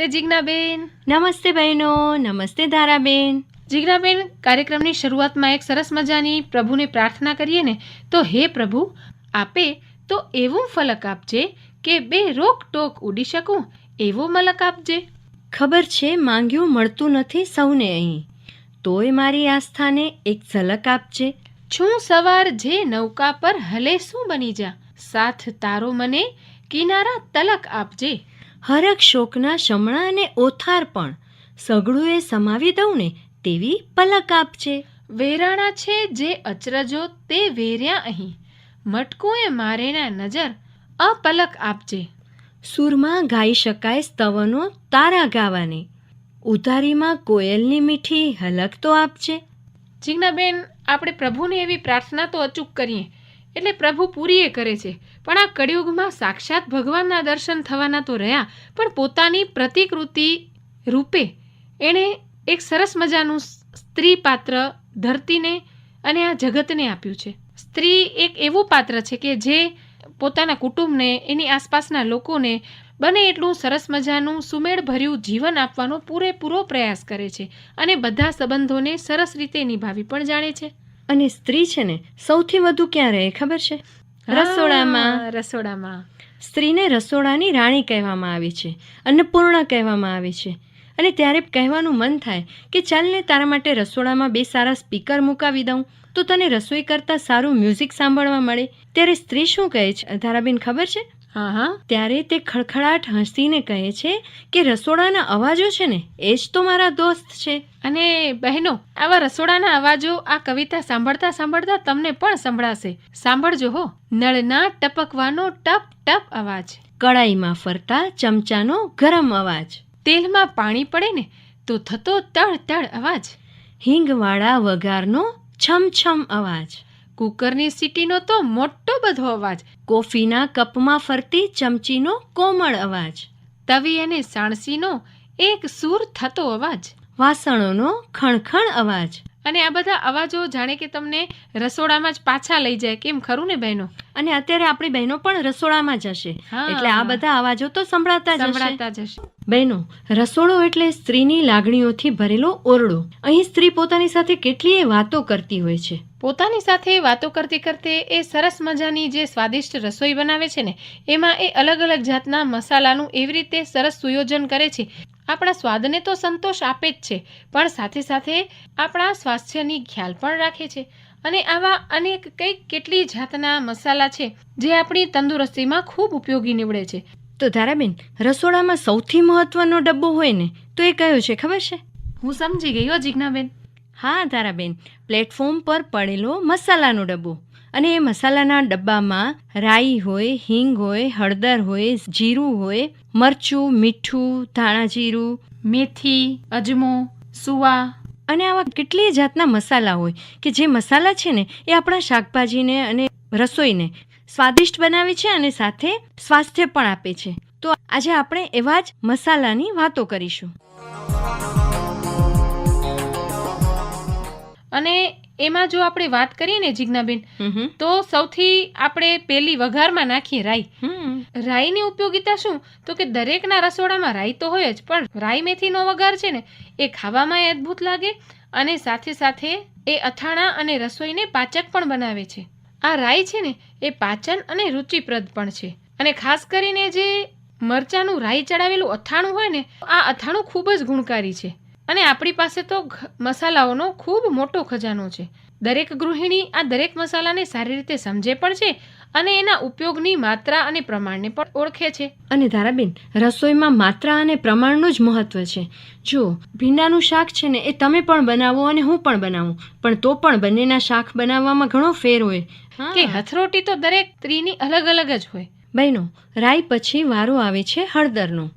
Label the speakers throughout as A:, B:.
A: નમસ્તે જીજ્ઞાબેન.
B: નમસ્તે બહેનો નમસ્તે ધારાબેન.
A: જીજ્ઞાબેન કાર્યક્રમની શરૂઆતમાં એક સરસ મજાની પ્રભુને પ્રાર્થના કરીએ ને તો હે પ્રભુ આપે તો એવું ફલક આપજે કે બે રોક ટોક ઉડી શકું એવો મલક આપજે.
B: ખબર છે માંગ્યું મળતું નથી સૌને અહીં. તોય મારી આસ્થાને એક ઝલક આપજે.
A: છું સવાર જે નૌકા પર હલે શું બની જા? સાથ તારો મને કિનારા તલક આપજે.
B: હરક શોકના શમણા અને ઓથાર પણ. સઘળું એ સમાવી દઉં ને તેવી પલક આપજે.
A: વેરાણા છે જે અચરજો તે વેર્યા અહીં. મટકું એ મારેના નજર અપલક આપજે.
B: સૂરમાં ગાઈ શકાય સ્તવનો તારા ગાવાને. ઉતારીમાં કોયલની મીઠી હલક તો આપજે.
A: જીજ્ઞાબેન આપણે પ્રભુને એવી પ્રાર્થના તો અચૂક કરીએ. એટલે પ્રભુ પૂરીએ કરે છે. પણ આ કળિયુગમાં સાક્ષાત ભગવાનના દર્શન થવાના તો રહ્યા, પણ પોતાની પ્રતિકૃતિ રૂપે એણે એક સરસ મજાનું સ્ત્રી પાત્ર ધરતીને અને આ જગતને આપ્યું છે. સ્ત્રી એક એવું પાત્ર છે કે જે પોતાના કુટુંબને, એની આસપાસના લોકોને બને એટલું સરસ મજાનું સુમેળભર્યું જીવન આપવાનો પૂરેપૂરો પ્રયાસ કરે છે અને બધા સંબંધોને સરસ રીતે નિભાવી પણ જાણે છે.
B: અને સ્ત્રી છે ને સૌથી વધુ ક્યાં રહે ખબર છે? રસોડામાં.
A: રસોડામાં.
B: સ્ત્રીને રસોડાની રાણી કહેવામાં આવે છે અન્નપૂર્ણા કહેવામાં આવે છે. અને ત્યારે કહેવાનું મન થાય કે ચાલને તારા માટે રસોડામાં બે સારા સ્પીકર મુકાવી દઉં તો તને રસોઈ કરતાં સારું મ્યુઝિક સાંભળવા મળે. ત્યારે સ્ત્રી શું કહે છે? ધારાબેન ખબર છે?
A: હા હા
B: ત્યારે તે ખડખડાટ હસીને કહે છે કે રસોડાના અવાજો છે ને એ જ તો મારા દોસ્ત છે.
A: અને બહેનો આવા રસોડાના અવાજો આ કવિતા સાંભળતા સાંભળતા તમને પણ સંભળાશે. સાંભળજો હો નળના ટપકવાનો ટપ ટપ અવાજ.
B: કડાઈમાં ફરતા ચમચાનો ગરમ અવાજ.
A: તેલમાં પાણી પડે ને તો થતો તળ તળ અવાજ.
B: હિંગવાળા વઘારનો છમછમ અવાજ.
A: કુકરની સીટીનો તો મોટો બધો અવાજ.
B: કોફીના કપમાં ફરતી ચમચીનો કોમળ અવાજ.
A: તવી અને સાણસીનો એક સૂર થતો અવાજ.
B: વાસણોનો ખણખણ અવાજ.
A: અને આ બધા અવાજો જાણે કે તમને રસોડામાં જ પાછા લઈ જાય. કેમ? ખરું ને બહેનો?
B: અને અત્યારે આપણી બહેનો પણ રસોડામાં જશે. એટલે આ બધા અવાજો તો સંભળાતા
A: સંભળાતા જશે
B: બહેનો રસોડો એટલે સ્ત્રીની લાગણીઓથી ભરેલો ઓરડો. અહીં સ્ત્રી પોતાની સાથે કેટલીય વાતો કરતી હોય છે.
A: પોતાની સાથે વાતો કરતી કરતે એ સરસ મજાની જે સ્વાદિષ્ટ રસોઈ બનાવે છે ને એમાં એ અલગ અલગ જાતના મસાલાનું એવી રીતે સરસ સુયોજન કરે છે. આપણા સ્વાદને તો સંતોષ આપે જ છે પણ સાથે સાથે આપણા સ્વાસ્થ્યની ખ્યાલ પણ રાખે છે. અને આવા અનેક કંઈક કેટલી જાતના મસાલા છે જે આપણી તંદુરસ્તીમાં ખૂબ ઉપયોગી નીવડે છે.
B: તો ધારાબેન રસોડામાં સૌથી મહત્વનો ડબ્બો હોય ને તો એ કયો છે ખબર છે?
A: હું સમજી ગઈ હો જીજ્ઞાબેન.
B: હા ધારાબેન પ્લેટફોર્મ પર પડેલો મસાલાનો ડબ્બો. અને એ મસાલાના ડબ્બામાં રાઈ હોય, હિંગ હોય, હળદર હોય, જીરું હોય, મરચું, મીઠું ધાણા જીરું
A: મેથી, અજમો, સુવા
B: અને આવા કેટલીય જાતના મસાલા હોય કે જે મસાલા છે ને એ આપણા શાકભાજીને અને રસોઈને સ્વાદિષ્ટ બનાવે છે અને સાથે સ્વાસ્થ્ય પણ આપે છે. તો આજે આપણે એવા જ મસાલાની વાતો કરીશું.
A: અને એમાં જો આપણે વાત કરીએ ને જીજ્ઞાબેન. તો સૌથી આપણે પેલી વઘારમાં નાખીએ રાઈ. રાઈની ઉપયોગિતા શું? તો કે દરેકના રસોડામાં રાઈ તો હોય જ પણ રાઈ મેથીનો વઘાર છે ને એ ખાવામાં અદ્ભુત લાગે અને સાથે સાથે એ અથાણા અને રસોઈને પાચક પણ બનાવે છે. આ રાઈ છે ને એ પાચન અને રુચિપ્રદ પણ છે. અને ખાસ કરીને જે મરચાનું રાઈ ચડાવેલું અથાણું હોય ને આ અથાણું ખૂબ જ ગુણકારી છે. અને આપણી પાસે તો મસાલાઓનો ખૂબ મોટો ખજાનો છે. દરેક ગૃહિણી આ દરેક મસાલાને સારી રીતે સમજે પણ છે અને એના ઉપયોગની માત્રા અને પ્રમાણને પણ ઓળખે છે.
B: અને ધારાબેન રસોઈમાં માત્રા અને પ્રમાણનું જ મહત્વ છે. જો ભીંડાનું શાક છે ને એ તમે પણ બનાવો અને હું પણ બનાવું પણ તો પણ બંનેના શાક બનાવવામાં ઘણો ફેર હોય.
A: કે હથરોટી તો દરેક સ્ત્રીની અલગ અલગ જ હોય.
B: બહેનો રાઈ પછી વારો આવે છે હળદરનો.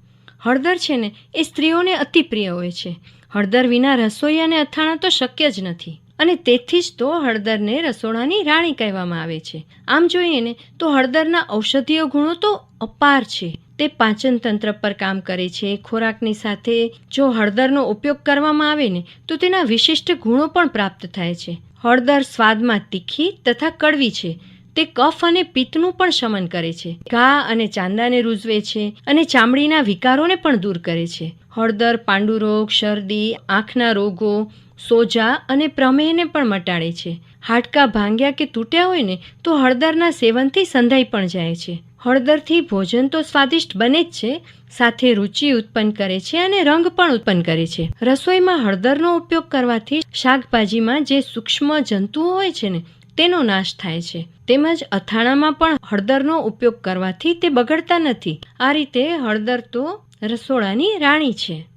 B: હળદર છે ને એ સ્ત્રીઓને અતિ પ્રિય હોય છે. હળદર વિના રસોઈ અને અથાણા તો શક્ય જ નથી. અને તેથી જ તો હળદરને રસોડાની રાણી કહેવામાં આવે છે. આમ જોઈએ ને તો હળદરના ઔષધીય ગુણો તો અપાર છે. તે પાચન તંત્ર પર કામ કરે છે. ખોરાકની સાથે જો હળદરનો ઉપયોગ કરવામાં આવે ને, તો તેના વિશિષ્ટ ગુણો પણ પ્રાપ્ત થાય છે. હળદર સ્વાદમાં તીખી તથા કડવી છે. તે કફ અને પિત્તનું પણ શમન કરે છે. ઘા અને ચાંદાને રૂઝવે છે અને ચામડીના વિકારોને પણ દૂર કરે છે. હળદર, પાંડુરોગ, શરદી, આંખના રોગો, સોજા અને પ્રમેહને પણ મટાડે છે. હાડકાં ભાંગ્યા કે તૂટ્યા હોય ને, તો હળદરના સેવનથી સંધાઈ પણ જાય છે. હળદરથી ભોજન તો સ્વાદિષ્ટ બને જ છે, સાથે રુચિ ઉત્પન્ન કરે છે અને રંગ પણ ઉત્પન્ન કરે છે. રસોઈમાં હળદરનો ઉપયોગ કરવાથી શાકભાજીમાં જે સૂક્ષ્મ જંતુઓ હોય છે ને, તેનો નાશ થાય છે. તેમજ અથાણામાં પણ હળદરનો ઉપયોગ કરવાથી તે બગડતા નથી. આ રીતે હળદર તો રસોડાની રાણી છે.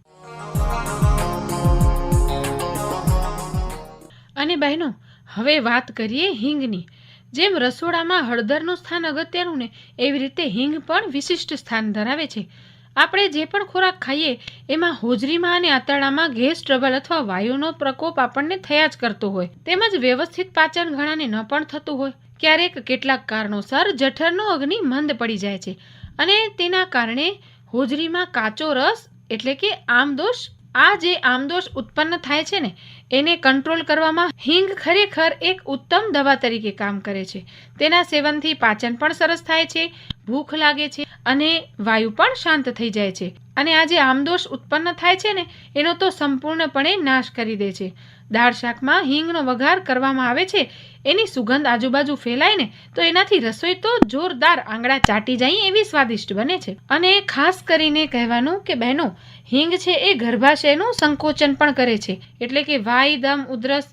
A: અને બહેનો, હવે વાત કરીએ હિંગની. જેમ રસોડામાં હળદરનું સ્થાન અગત્યનું ને એવી રીતે હિંગ પણ વિશિષ્ટ સ્થાન ધરાવે છે. આપણે જે પણ ખોરાક ખાઈએ, એમાં હોજરીમાં અને આંતરડામાં ગેસ ટ્રબલ અથવા વાયુનો પ્રકોપ આપણને થયા જ કરતો હોય. તેમજ વ્યવસ્થિત પાચન ઘણાને ન પણ થતું હોય. ક્યારેક કેટલાક કારણોસર જઠરનો અગ્નિ મંદ પડી જાય છે. અને તેના કારણે હોજરીમાં કાચો રસ એટલે કે આમદોષ આ જે આમદોષ ઉત્પન્ન થાય છે ને, એને કંટ્રોલ કરવામાં હિંગ ખરેખર એક ઉત્તમ દવા તરીકે કામ કરે છે. તેના સેવનથી પાચન પણ સરસ થાય છે, ભૂખ લાગે છે અને વાયુ પણ શાંત થઈ જાય છે. અને આ જે આમદોષ ઉત્પન્ન થાય છે ને, એનો તો સંપૂર્ણપણે નાશ કરી દે છે. દાળ શાકમાં હિંગનો વઘાર કરવામાં આવે છે, એની સુગંધ આજુબાજુ ફેલાય ને, તો એનાથી રસોઈ તો જોરદાર આંગળા ચાટી જાય એવી સ્વાદિષ્ટ બને છે. અને ખાસ કરીને કહેવાનું કે બહેનો, હિંગ છે એ ગર્ભાશયનું સંકોચન પણ કરે છે, એટલે કે વાય દમ, ઉધરસ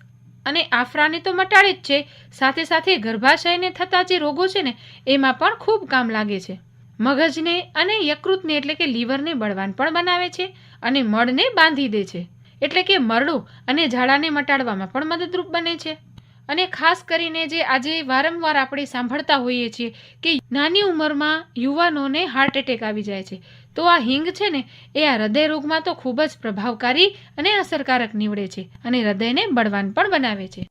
A: અને આફરાને તો મટાડે જ છે. સાથે સાથે ગર્ભાશયને થતા જે રોગો છે ને, એમાં પણ ખૂબ કામ લાગે છે. મગજને અને યકૃતને એટલે કે લીવરને બળવાન પણ બનાવે છે અને મળને બાંધી દે છે. એટલે કે મરડું અને ઝાડાને મટાડવામાં પણ મદદરૂપ બને છે. અને ખાસ કરીને જે આજે વારંવાર આપણે સાંભળતા હોઈએ છીએ કે નાની ઉંમરમાં યુવાનોને હાર્ટ એટેક આવી જાય છે. તો આ હિંગ છે ને, એ આ હૃદય રોગમાં તો ખૂબ જ પ્રભાવકારી અને અસરકારક નીવડે છે અને હૃદયને બળવાન પણ બનાવે છે.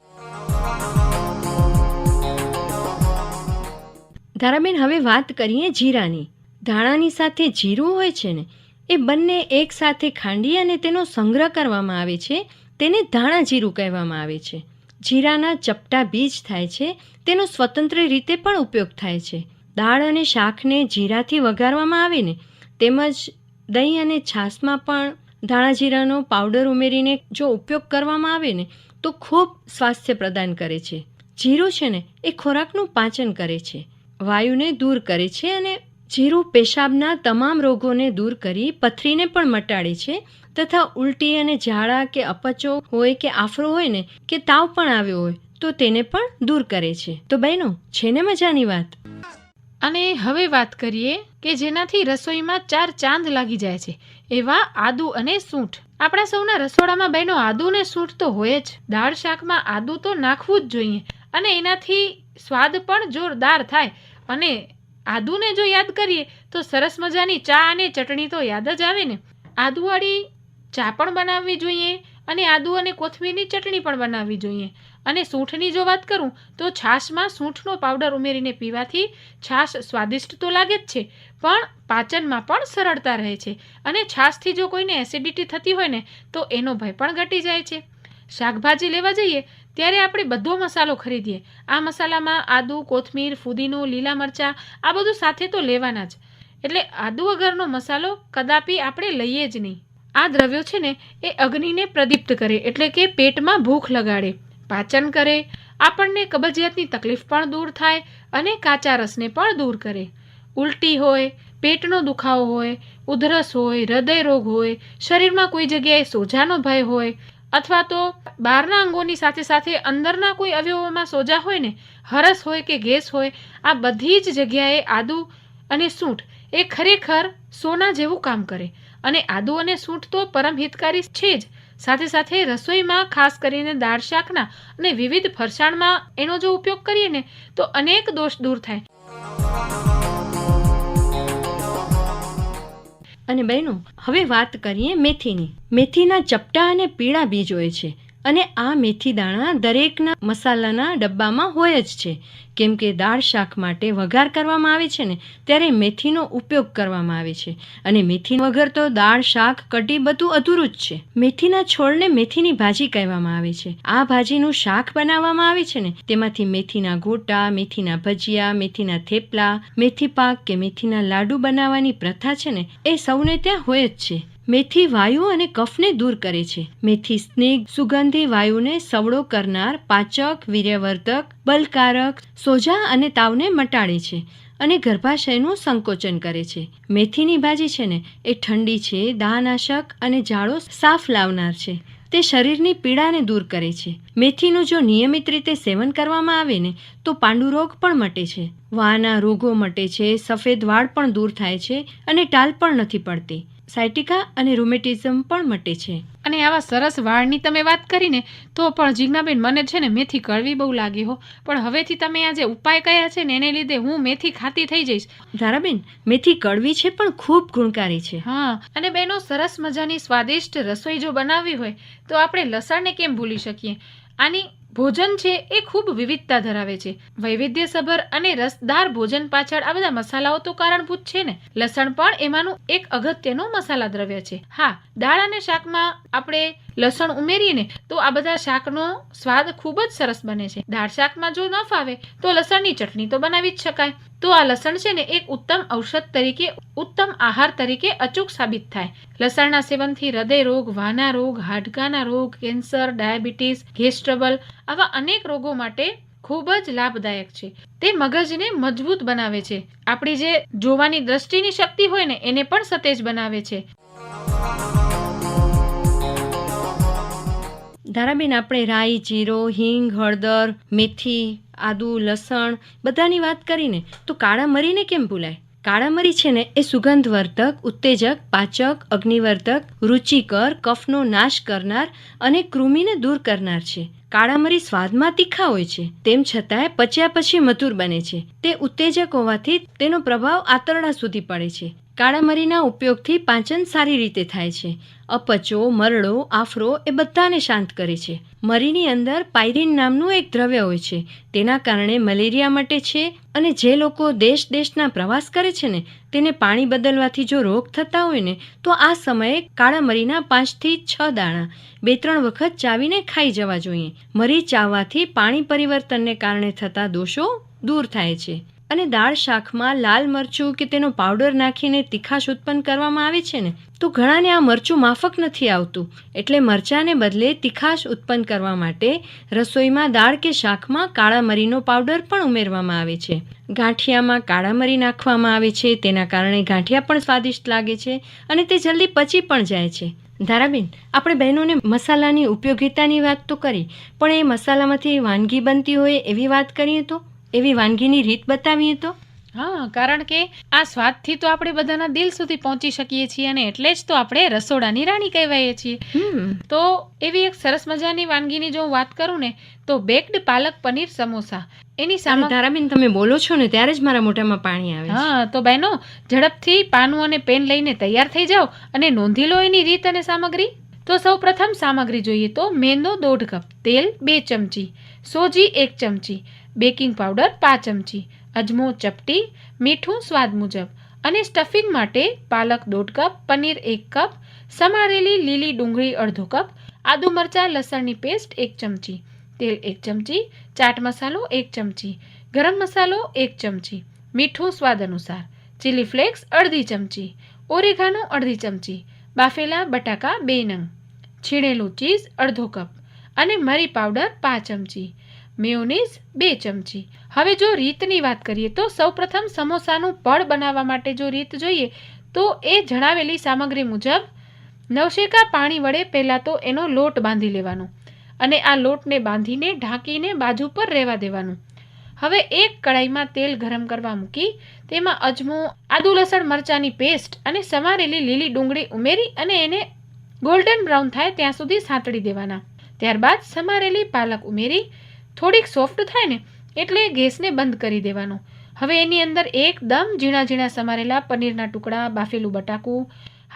B: ધારાબેન, હવે વાત કરીએ જીરાની. ધાણાની સાથે જીરું હોય છે ને, એ બંને એકસાથે ખાંડી અને તેનો સંગ્રહ કરવામાં આવે છે, તેને ધાણા જીરું કહેવામાં આવે છે. જીરાના ચપટા બીજ થાય છે, તેનો સ્વતંત્ર રીતે પણ ઉપયોગ થાય છે. દાળ અને શાકને જીરાથી વઘારવામાં આવે ને, તેમજ દહીં અને છાશમાં પણ ધાણા જીરાનો પાવડર ઉમેરીને જો ઉપયોગ કરવામાં આવે ને, તો ખૂબ સ્વાસ્થ્ય પ્રદાન કરે છે. જીરું છે ને, એ ખોરાકનું પાચન કરે છે. વાયુને દૂર કરે છે અને જીરું પેશાબના તમામ રોગોને દૂર કરી પથરીને પણ મટાડે છે તથા ઉલટી અને ઝાડા કે અપચો હોય કે આફરો હોય ને કે તાવ પણ આવ્યો હોય તો તેને પણ દૂર કરે છે. તો બહેનો, છે ને મજાની વાત?
A: અને હવે વાત કરીએ કે જેનાથી રસોઈમાં ચાર ચાંદ લાગી જાય છે, એવા આદુ અને સૂંઠ. આપણા સૌના રસોડામાં બહેનો, આદુ ને સૂંઠ તો હોય જ. દાળ શાકમાં આદુ તો નાખવું જ જોઈએ અને એનાથી સ્વાદ પણ જોરદાર થાય. અને આદુને જો યાદ કરીએ, તો સરસ મજાની ચા અને ચટણી તો યાદ જ આવે ને. આદુવાળી ચા પણ બનાવવી જોઈએ અને આદુ અને કોથમીરની ચટણી પણ બનાવવી જોઈએ. અને સૂંઠની જો વાત કરું, તો છાશમાં સૂંઠનો પાવડર ઉમેરીને પીવાથી છાશ સ્વાદિષ્ટ તો લાગે જ છે, પણ પાચનમાં પણ સરળતા રહે છે. અને છાશથી જો કોઈને એસિડિટી થતી હોય ને, તો એનો ભય પણ ઘટી જાય છે. શાકભાજી લેવા જઈએ ત્યારે આપણે બધો મસાલો ખરીદીએ. આ મસાલામાં આદુ, કોથમીર, ફુદીનો, લીલા મરચાં, આ બધું સાથે તો લેવાના જ. એટલે આદુ વગરનો મસાલો કદાપી આપણે લઈએ જ નહીં. આ દ્રવ્યો છે ને, એ અગ્નિને પ્રદીપ્ત કરે, એટલે કે પેટમાં ભૂખ લગાડે. પાચન કરે, આપણને કબજિયાતની તકલીફ પણ દૂર થાય અને કાચા રસને પણ દૂર કરે. ઉલટી હોય, પેટનો દુખાવો હોય, ઉધરસ હોય હૃદય રોગ હોય, શરીરમાં કોઈ જગ્યાએ સોજાનો ભય હોય અથવા તો બહારના અંગોની સાથે સાથે અંદરના કોઈ અવયવોમાં સોજા હોય ને, હરસ હોય કે ગેસ હોય, આ બધી જ જગ્યાએ આદુ અને સૂંઠ એ ખરેખર સોના જેવું કામ કરે. અને આદુ અને સૂંઠ તો પરમ હિતકારી છે જ. સાથે સાથે રસોઈમાં ખાસ કરીને દાળ શાકના અને વિવિધ ફરસાણમાં એનો જો ઉપયોગ કરીએ ને, તો અનેક દોષ દૂર થાય.
B: અને બહેનો હવે વાત કરીએ મેથીની. મેથીના ચપટા અને પીળા બીજ હોય છે. અને આ મેથી દાણા દરેકના મસાલાના ડબ્બામાં હોય જ છે. કેમ કે દાળ શાક માટે વઘાર કરવામાં આવે છે ને, ત્યારે મેથીનો ઉપયોગ કરવામાં આવે છે. અને મેથી વગર તો દાળ, શાક, કઢી બધું અધૂરું જ છે. મેથીના છોડને મેથીની ભાજી કહેવામાં આવે છે. આ ભાજીનું શાક બનાવવામાં આવે છે ને, તેમાંથી મેથીના ગોટા, મેથીના ભજીયા, મેથીના થેપલા મેથી પાક કે મેથીના લાડુ બનાવવાની પ્રથા છે ને, એ સૌને ત્યાં હોય જ છે. મેથી વાયુ અને કફને દૂર કરે છે. મેથી સ્નિગ્ધ સુગંધી વાયુને સવળો કરનાર પાચક, વીર્યવર્ધક, બલકારક, સોજા અને તાવને મટાડે છે અને ગર્ભાશયનું સંકોચન કરે છે. મેથીની ભાજી છે ને, એ ઠંડી છે, દાહનાશક અને ઝાડો સાફ લાવનાર છે. તે શરીરની પીડાને દૂર કરે છે. મેથીનું જો નિયમિત રીતે સેવન કરવામાં આવે ને, તો પાંડુરોગ પણ મટે છે. વાના રોગો મટે છે, સફેદ વાળ પણ દૂર થાય છે અને ટાલ પણ નથી પડતી. સાયટિકા અને રૂમેટિઝમ પણ મટે છે.
A: અને આવા સરસ વાળની તમે વાત કરીને તો પણ જીજ્ઞાબેન મને છે ને મેથી કડવી બહુ લાગી હો. પણ હવેથી તમે આ જે ઉપાય કયા છે ને એને લીધે હું મેથી ખાતી થઈ જઈશ.
B: ધારાબેન મેથી કડવી છે પણ ખૂબ ગુણકારી છે.
A: હા અને બેનો સરસ મજાની સ્વાદિષ્ટ રસોઈ જો બનાવવી હોય તો આપણે લસણને કેમ ભૂલી શકીએ? આની ભોજન છે એ ખૂબ વિવિધતા ધરાવે છે. વૈવિધ્યસભર અને રસદાર ભોજન પાછળ આ બધા મસાલાઓ તો કારણભૂત છે ને? લસણ પણ એમાંનું એક અગત્યનું મસાલા દ્રવ્ય છે. હા, દાળ અને શાકમાં આપણે લસણ ઉમેરીને તો આ બધા શાકનો સ્વાદ ખૂબ જ સરસ બને છે. દાળ શાકમાં જો ન ફાવે, તો લસણની ચટણી તો બનાવી જ શકાય. તો આ લસણ છે ને એક ઉત્તમ ઔષધ તરીકે, ઉત્તમ આહાર તરીકે અચૂક સાબિત થાય. લસણના સેવનથી હૃદય રોગ, વાના રોગ, હાડકાના રોગ, કેન્સર, ડાયાબિટીસ, ગેસ ટ્રબલ આવા અનેક રોગો માટે ખૂબ જ લાભદાયક છે. તે મગજને મજબૂત બનાવે છે. આપણી જે જોવાની દ્રષ્ટિની શક્તિ હોય ને, એને પણ સતેજ બનાવે છે.
B: ધારાબેન, આપણે રાઈ, જીરો, હિંગ, હળદર, મેથી આદુ, લસણ, બધાની વાત કરીને, તો કાળા મરીને કેમ ભૂલાય? કાળા મરી છે ને, એ સુગંધવર્ધક, ઉત્તેજક, પાચક, અગ્નિવર્ધક, રુચિકર, કફનો નાશ કરનાર અને કૃમિને દૂર કરનાર છે. કાળા મરી સ્વાદમાં તીખા હોય છે. તેમ છતાંય પચ્યા પછી મધુર બને છે. તે ઉત્તેજક હોવાથી તેનો પ્રભાવ આંતરડા સુધી પડે છે. કાળા મરીના ઉપયોગથી પાચન સારી રીતે થાય છે. અપચો, મરડો, આફરો એ બધાને શાંત કરે છે. મરીની અંદર પાયરીન નામનું એક દ્રવ્ય હોય છે. તેના કારણે મલેરિયા મટે છે અને જે લોકો દેશ દેશના પ્રવાસ કરે છે ને, તેને પાણી બદલવાથી જો રોગ થતા હોય ને, તો આ સમયે કાળા મરીના પાંચથી છ દાણા, બે ત્રણ વખત ચાવીને ખાઈ જવા જોઈએ. મરી ચાવવાથી પાણી પરિવર્તનને કારણે થતા દોષો દૂર થાય છે. અને દાળ શાકમાં લાલ મરચું કે તેનો પાવડર નાખીને તીખાશ ઉત્પન્ન કરવામાં આવે છે ને, તો ઘણાને આ મરચું માફક નથી આવતું. એટલે મરચાંને બદલે તીખાશ ઉત્પન્ન કરવા માટે રસોઈમાં દાળ કે શાકમાં કાળા મરીનો પાવડર પણ ઉમેરવામાં આવે છે. ગાંઠિયામાં કાળા મરી નાખવામાં આવે છે, તેના કારણે ગાંઠિયા પણ સ્વાદિષ્ટ લાગે છે અને તે જલ્દી પચી પણ જાય છે. ધારાબેન, આપણે બહેનોને મસાલાની ઉપયોગિતાની વાત તો કરી, પણ એ મસાલામાંથી વાનગી બનતી હોય એવી વાત કરીએ તો? એવી વાનગીની રીત બતાવીએ તો?
A: હા કારણ કે આ સ્વાદથી તો આપણે બધાના દિલ સુધી પહોંચી શકીએ છીએ અને એટલે જ તો આપણે રસોડાની રાણી કહેવાઈએ છીએ. તો એવી એક સરસ મજાની વાનગીની જો હું વાત કરું ને તો બેક્ડ પાલક પનીર સમોસા. એની સામે
B: ધારાબેન તમે બોલો છો ને ત્યારે જ મારા મોઢામાં પાણી આવે
A: હા તો બહેનો ઝડપથી પાનું અને પેન લઈને તૈયાર થઈ જાઓ અને નોંધી લો એની રીત અને સામગ્રી. તો સૌ પ્રથમ સામગ્રી જોઈએ તો મેંદો દોઢ કપ તેલ બે ચમચી સોજી એક ચમચી બેકિંગ પાવડર પાંચ ચમચી, અજમો, ચપટી, મીઠું સ્વાદ મુજબ અને સ્ટફિંગ માટે પાલક દોઢ કપ, પનીર એક કપ, સમારેલી લીલી ડુંગળી અડધો કપ, આદુ મરચાં, લસણની પેસ્ટ એક ચમચી, તેલ એક ચમચી, ચાટ મસાલો એક ચમચી, ગરમ મસાલો એક ચમચી, મીઠું સ્વાદ અનુસાર, ચીલી ફ્લેક્સ અડધી ચમચી, ઓરેગાનો અડધી ચમચી, બાફેલા બટાકા બે નંગ, છીણેલું ચીઝ અડધો કપ અને મરી પાવડર પાંચ ચમચી મેયોનીઝ બે ચમચી. હવે જો રીતની વાત કરીએ તો સૌપ્રથમ સમોસાનું પડ બનાવવા માટે જો રીત જોઈએ તો એ જણાવેલી સામગ્રી મુજબ નવશેકા પાણી વડે પહેલાં તો એનો લોટ બાંધી લેવાનો અને આ લોટને બાંધીને ઢાંકીને બાજુ પર રહેવા દેવાનું. હવે એક કડાઈમાં તેલ ગરમ કરવા મૂકી તેમાં અજમો, આદુ લસણ મરચાંની પેસ્ટ અને સમારેલી લીલી ડુંગળી ઉમેરી અને એને ગોલ્ડન બ્રાઉન થાય ત્યાં સુધી સાંતળી દેવાના. ત્યારબાદ સમારેલી પાલક ઉમેરી થોડીક સોફ્ટ થાય ને એટલે ગેસને બંધ કરી દેવાનો. હવે એની અંદર એકદમ ઝીણા ઝીણા સમારેલા પનીરના ટુકડા, બાફેલું બટાકું,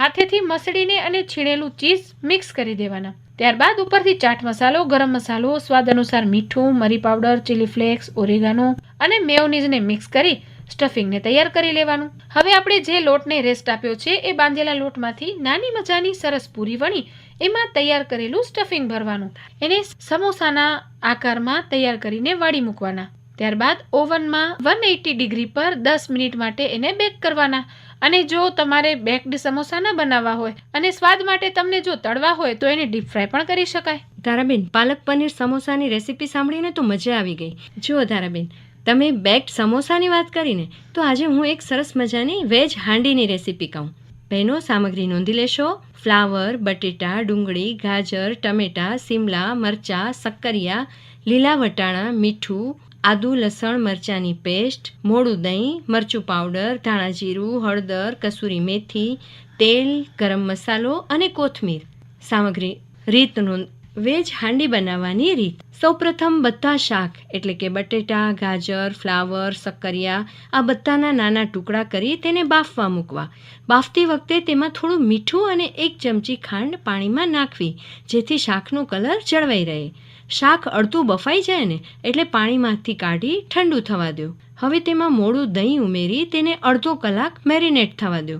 A: હાથેથી મસળીને અને છીણેલું ચીઝ મિક્સ કરી દેવાના. ત્યારબાદ ઉપરથી ચાટ મસાલો, ગરમ મસાલો, સ્વાદ અનુસાર મીઠું, મરી પાવડર, ચીલી ફ્લેક્સ, ઓરેગાનો અને મેયોનીઝને મિક્સ કરી સ્ટફિંગને તૈયાર કરી લેવાનું. હવે આપણે જે લોટને રેસ્ટ આપ્યો છે એ બાંધેલા લોટમાંથી નાની મજાની સરસ પૂરી વણી એમાં તૈયાર કરેલું સ્ટફિંગ ભરવાનું. એને સમોસાના આકારમાં તૈયાર કરીને વાળી મૂકવાના. ત્યારબાદ ઓવનમાં વન એટી ડિગ્રી પર દસ મિનિટ માટે એને બેક કરવાના. અને જો તમારે બેકડ સમોસા ના બનાવવા હોય અને સ્વાદ માટે તમને જો તળવા હોય તો એને ડીપ ફ્રાય પણ કરી શકાય.
B: ધારાબેન, પાલક પનીર સમોસાની રેસીપી સાંભળીને તો મજા આવી ગઈ. જુઓ ધારાબેન, તમે બેક્ડ સમોસાની વાત કરીને તો આજે હું એક સરસ મજાની વેજ હાંડીની રેસીપી કહું. બહેનો સામગ્રી નોંધી લેશો. ફ્લાવર, બટેટા, ડુંગળી, ગાજર, ટમેટા, સિમલા, મરચાં શક્કરિયા લીલા વટાણા, મીઠું, આદુ, લસણ, મરચાંની પેસ્ટ, મોડું દહીં, મરચું પાવડર, ધાણા જીરું, હળદર, કસૂરી મેથી, તેલ, ગરમ મસાલો અને કોથમીર. સામગ્રી રીત નોંધ વેજ હાંડી બનાવવાની રીત. સૌપ્રથમ બધા શાક, એટલે કે બટેટા, ગાજર, ફ્લાવર શક્કરિયા આ બધાના નાના ટુકડા કરી તેને બાફવા મૂકવા. બાફતી વખતે તેમાં થોડું મીઠું અને એક ચમચી ખાંડ પાણીમાં નાખવી, જેથી શાકનો કલર જળવાઈ રહે. શાક અડધું બફાઈ જાય ને, એટલે પાણીમાંથી કાઢી ઠંડુ થવા દો. હવે તેમાં મોડું દહીં ઉમેરી તેને અડધો કલાક મેરિનેટ થવા દો.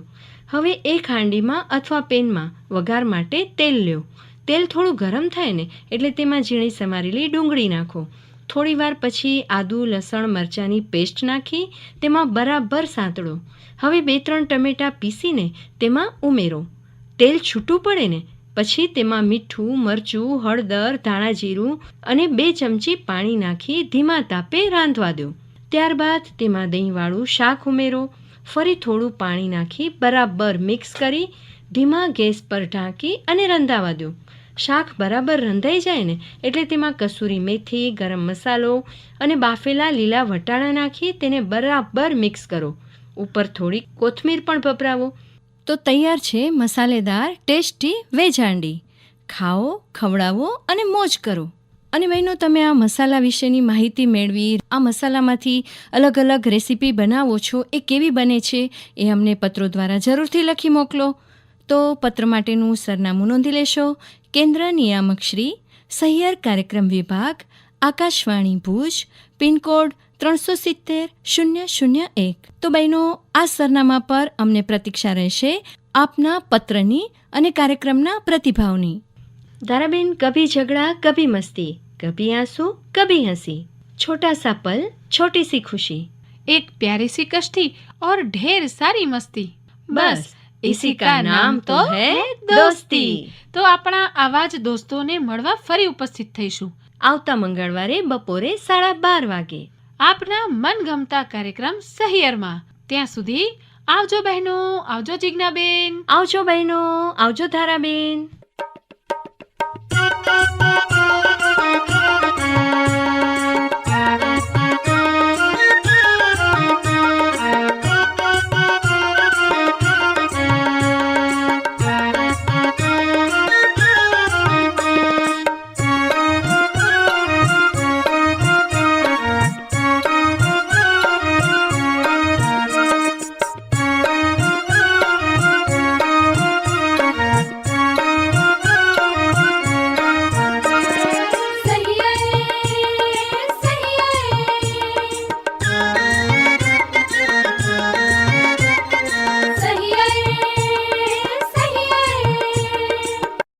B: હવે એક હાંડીમાં અથવા પેનમાં વઘાર માટે તેલ લ્યો. તેલ થોડું ગરમ થાય ને એટલે તેમાં ઝીણી સમારેલી ડુંગળી નાખો. થોડીવાર પછી આદુ, લસણ, મરચાંની પેસ્ટ નાખી તેમાં બરાબર સાંતળો. હવે બે ત્રણ ટમેટાં પીસીને તેમાં ઉમેરો. તેલ છૂટું પડે ને પછી તેમાં મીઠું, મરચું, હળદર, ધાણા જીરું અને બે ચમચી પાણી નાખી ધીમા તાપે રાંધવા દો. ત્યારબાદ તેમાં દહીંવાળું શાક ઉમેરો. ફરી થોડું પાણી નાખી બરાબર મિક્સ કરી ધીમા ગેસ પર ઢાંકી અને રંધાવા દો. શાક બરાબર રંધાઈ જાય ને, એટલે તેમાં કસૂરી મેથી, ગરમ મસાલો અને બાફેલા લીલા વટાણા નાખી તેને બરાબર મિક્સ કરો. ઉપર થોડી કોથમીર પણ વપરાવો તો તૈયાર છે મસાલેદાર, ટેસ્ટી વેજ હાંડી ખાઓ, ખવડાવો અને મોજ કરો. અને બહેનો તમે આ મસાલા વિશેની માહિતી મેળવી, આ મસાલામાંથી અલગ અલગ રેસીપી બનાવો છો, એ કેવી બને છે, એ અમને પત્રો દ્વારા જરૂરથી લખી મોકલો. તો પત્ર માટેનું સરનામું નોંધી લેશો. કેન્દ્ર નિયામક શ્રી, સહિયર કાર્યક્રમ વિભાગ, આકાશવાણી ભુજ, પિનકોડ ત્રણસો સિત્તેર, શૂન્ય શૂન્ય એક. તો બહેનો, આ સરનામા પર અમને પ્રતીક્ષા રહેશે આપના પત્રની અને કાર્યક્રમના પ્રતિભાવની. ધારાબેન, કભી ઝઘડા, કભી મસ્તી, કભી આંસુ, કભી હંસી. છોટા સા પલ છોટી સી ખુશી.
A: એક પ્યારી સી કશ્તી ઓર ઢેર સારી
B: મસ્તી. બસ. ઇસી નામ તો હે દોસ્તી
A: તો આપણા આવા જ દોસ્તોને મળવા ફરી ઉપસ્થિત થઈશું।
B: આવતા મંગળવારે બપોરે સાડા બાર વાગે।
A: આપના મનગમતા કાર્યક્રમ સહિયરમાં। ત્યાં સુધી આવજો બહેનો આવજો જિજ્ઞાબેન।
B: આવજો બહેનો આવજો ધારાબેન।